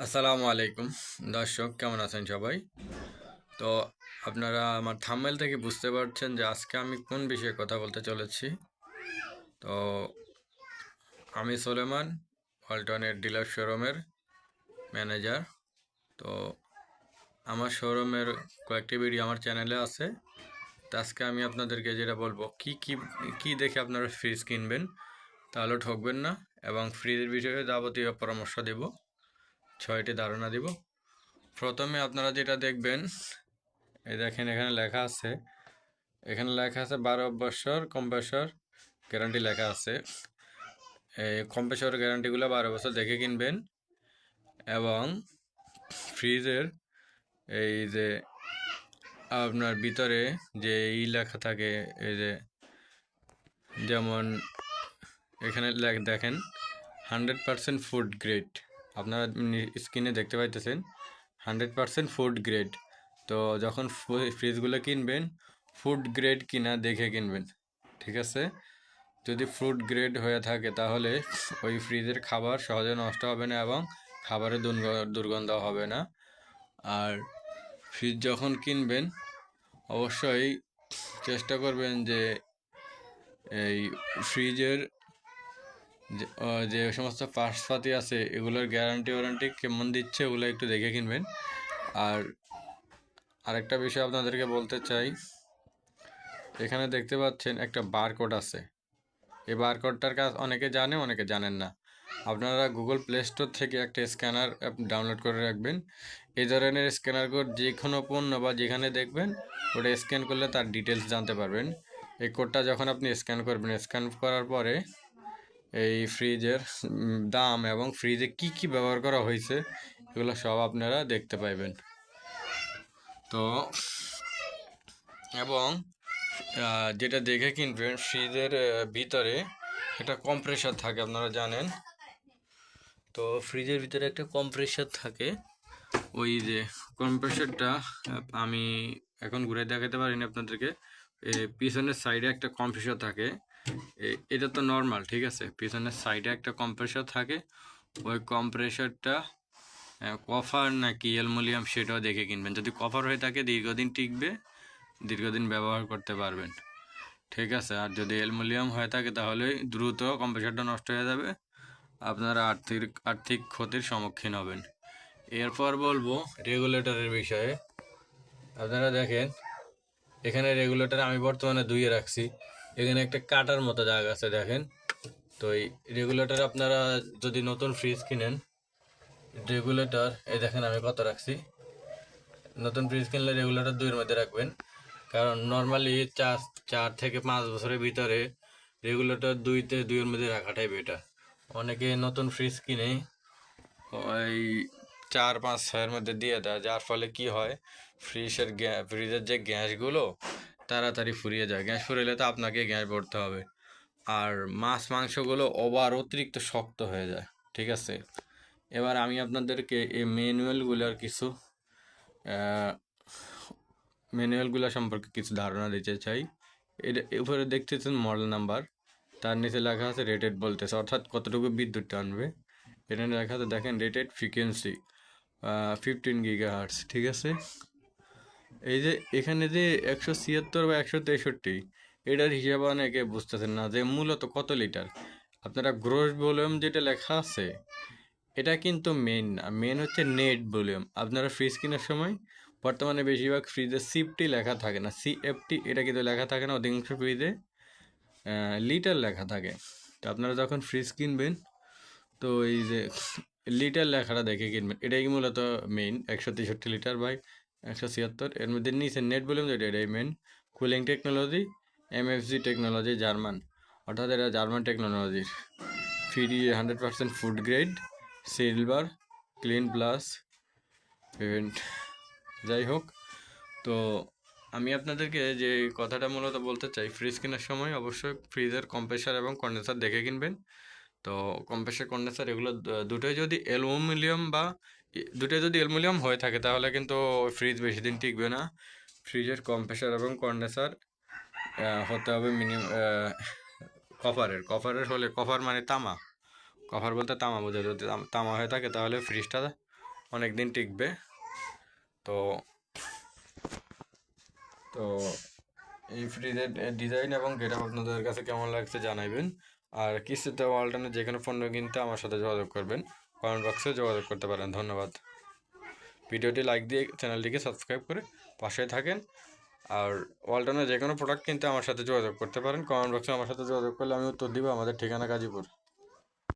আসসালামু আলাইকুম। দর্শক, কেমন আছেন সবাই? তো আপনারা আমার থাম্বনেল থেকে বুঝতে পারছেন যে আজকে আমি কোন বিষয়ে কথা বলতে চলেছি। তো আমি সোলেমান, ওয়ালটনের ডিলার শোরুমের ম্যানেজার। তো আমার শোরুমের কয়েকটি ভিডিও আমার চ্যানেলে আছে। তো আজকে আমি আপনাদেরকে যেটা বলব, কি কি কি দেখে আপনারা ফ্রিজ কিনবেন তাহলে ঠকবেন না এবং ফ্রিজের বিষয়ে যাবতীয় পরামর্শ দেব। ছয়টি ধারণা দিব। প্রথমে আপনারা যেটা দেখবেন, এই দেখেন এখানে লেখা আছে, এখানে লেখা আছে বারো বছর কম্প্রেসর গ্যারান্টি লেখা আছে। এই কম্প্রেসর গ্যারান্টিগুলো বারো বছর দেখে কিনবেন এবং ফ্রিজের এই যে আপনার ভিতরে যে ই লেখা থাকে, এই যে যেমন এখানে দেখেন হান্ড্রেড পারসেন্ট ফুড গ্রেড আপনারা স্ক্রিনে দেখতে পাইতেছেন, হান্ড্রেড পারসেন্ট ফুড গ্রেড। তো যখন ফ্রিজগুলো কিনবেন, ফুড গ্রেড কিনা দেখে কিনবেন, ঠিক আছে? যদি ফুড গ্রেড হয়ে থাকে, তাহলে ওই ফ্রিজের খাবার সহজে নষ্ট হবে না এবং খাবারের দুর্গ- দুর্গন্ধ হবে না। আর ফ্রিজ যখন কিনবেন, অবশ্যই চেষ্টা করবেন যে এই ফ্রিজের যে সমস্ত পার্টসপাতি আছে, এগুলোর গ্যারান্টি ওয়ারান্টি কেমন দিচ্ছে, ওগুলো একটু দেখে কিনবেন। আর আরেকটা বিষয় আপনাদেরকে বলতে চাই, এখানে দেখতে পাচ্ছেন একটা বারকোড আছে। এই বারকোডটার কাজ অনেকে জানে, অনেকে জানেন না। আপনারা গুগল প্লে স্টোর থেকে একটা স্ক্যানার অ্যাপ ডাউনলোড করে রাখবেন। এই ধরনের স্ক্যানার কোড যে কোনো পণ্য বা যেখানে দেখবেন, ওটা স্ক্যান করলে তার ডিটেলস জানতে পারবেন। এই কোডটা যখন আপনি স্ক্যান করবেন স্ক্যান করার পরে এই ফ্রিজের দাম এবং ফ্রিজে কি কি ব্যবহার করা হয়েছে, এগুলো সব আপনারা দেখতে পাইবেন। তো, এবং যেটা দেখে কিনবেন ফ্রিজের ভিতরে একটা কম্প্রেসার থাকে, আপনারা জানেন। তো ফ্রিজের ভিতরে একটা কম্প্রেসার থাকে। ওই যে কম্প্রেসারটা আমি এখন ঘুরে দেখাতে পারিনি আপনাদেরকে। পিছনের সাইডে একটা কম্প্রেসার থাকে। এটা তো নর্মাল ঠিক আছে? পিছনের সাইডে একটা কম্প্রেসার থাকে, ওই কম্প্রেসারটা কভার নাকি অ্যালুমিনিয়াম সেটাও দেখে কিনবেন। যদি কভার হয়ে থাকে, দীর্ঘদিন টিকবে, দীর্ঘদিন ব্যবহার করতে পারবেন। ঠিক আছে? আর যদি অ্যালুমিনিয়াম হয়ে থাকে, তাহলে দ্রুত কম্প্রেসারটা নষ্ট হয়ে যাবে, আপনারা আর্থিক আর্থিক ক্ষতির সম্মুখীন হবেন। এরপর বলব রেগুলেটরের বিষয়ে। আপনারা দেখেন, এখানে রেগুলেটর আমি বর্তমানে ধুয়ে রাখছি। এখানে একটা কাটার মতো জায়গা আছে, দেখেন। তো এই রেগুলেটর আপনারা যদি নতুন ফ্রিজ কিনেন রেগুলেটর এই দেখেন আমি কত রাখছি। নতুন ফ্রিজ কিনলে রেগুলেটর দুইয়ের মধ্যে রাখবেন। কারণ নর্মালি চার চার থেকে পাঁচ বছরের ভিতরে রেগুলেটর দুইতে দুইয়ের মধ্যে রাখাটাই বেটার অনেকে নতুন ফ্রিজ কিনে ওই চার, পাঁচ, ছয়ের মধ্যে দিয়ে দেয়, যার ফলে কি হয় ফ্রিজের ফ্রিজের যে গ্যাসগুলো তাড়াতাড়ি ফুরিয়ে যায়। গ্যাস ফুরিয়ে তো আপনাকে গ্যাস ভরতে হবে। আর মাছ, মাংসগুলো ওভার অতিরিক্ত শক্ত হয়ে যায়, ঠিক আছে? এবার আমি আপনাদেরকে এই ম্যানুয়ালগুলোর কিছু ম্যানুয়ালগুলো সম্পর্কে কিছু ধারণা দিতে চাই। এটা উপরে দেখতেছেন মডেল নাম্বার। তার নিচে লেখা আছে রেটেড বলতেছে, অর্থাৎ কতটুকু বিদ্যুৎ টানবে। এটা লেখা আছে, দেখেন রেটেড ফ্রিকোয়েন্সি ফিফটিন গিগাহার্টস ঠিক আছে? এই যে এখানে যে একশো ছিয়াত্তর বা একশো তেষট্টি, এটার হিসাব অনেকে বুঝতেছেন না যে মূলত কত লিটার? আপনারা গ্রোস ভলিউম যেটা লেখা আছে, এটা কিন্তু মেন না। মেন হচ্ছে নেট ভলিউম। আপনারা ফ্রিজ কেনার সময় বর্তমানে বেশিরভাগ ফ্রিজে সিফটি লেখা থাকে না। সিএফটি এটা কিন্তু লেখা থাকে না, অধিকাংশ ফ্রিজে লিটার লেখা থাকে। তো আপনারা যখন ফ্রিজ কিনবেন, তো এই যে লিটার লেখাটা দেখে কিনবেন। এটাই মূলত মেইন একশো তেষট্টি লিটার বাই একশো ছিয়াত্তর, এর মধ্যে নিচে নেট ভলিউম যেটা এটাই main cooling technology MFG technology German অর্থাৎ এটা জার্মান টেকনোলজির free hundred percent food grade silver clean plus event যাই হোক, তো আমি আপনাদেরকে যে কথাটা মূলত বলতে চাই ফ্রিজ কেনার সময় অবশ্যই ফ্রিজের কম্প্রেসার এবং কন্ডেন্সার দেখে কিনবেন। তো কম্প্রেসার কন্ডেন্সার এগুলো দুটোই যদি অ্যালুমিনিয়াম বা দুটোই যদি অ্যালুমিনিয়াম হয়ে থাকে, তাহলে কিন্তু ফ্রিজ বেশি দিন টিকবে না। ফ্রিজের কম্প্রেসার এবং কন্ডেন্সার হতে হবে মিনিমাম কপারের কপারের হলে কপার মানে তামা। কপার বলতে তামা বোঝা যদি তামা হয়ে থাকে, তাহলে ফ্রিজটা অনেক দিন টিকবে। তো তো এই ফ্রিজের ডিজাইন এবং গেট আপনাদের কাছে কেমন লাগছে জানাবেন আর কিস্তিতে ওয়ালটনে যে কোনো পণ্য কিনতে আমার সাথে যোগাযোগ করবেন। কমেন্ট বক্সে যোগাযোগ করতে পারেন। ধন্যবাদ। ভিডিওটি লাইক দিয়ে চ্যানেলটিকে সাবস্ক্রাইব করে পাশে থাকেন আর ওয়ালটনের যে কোনো প্রোডাক্ট কিনতে আমার সাথে যোগাযোগ করতে পারেন। কমেন্ট বক্সে আমার সাথে যোগাযোগ করলে আমি উত্তর দিব আমাদের ঠিকানা গাজীপুর।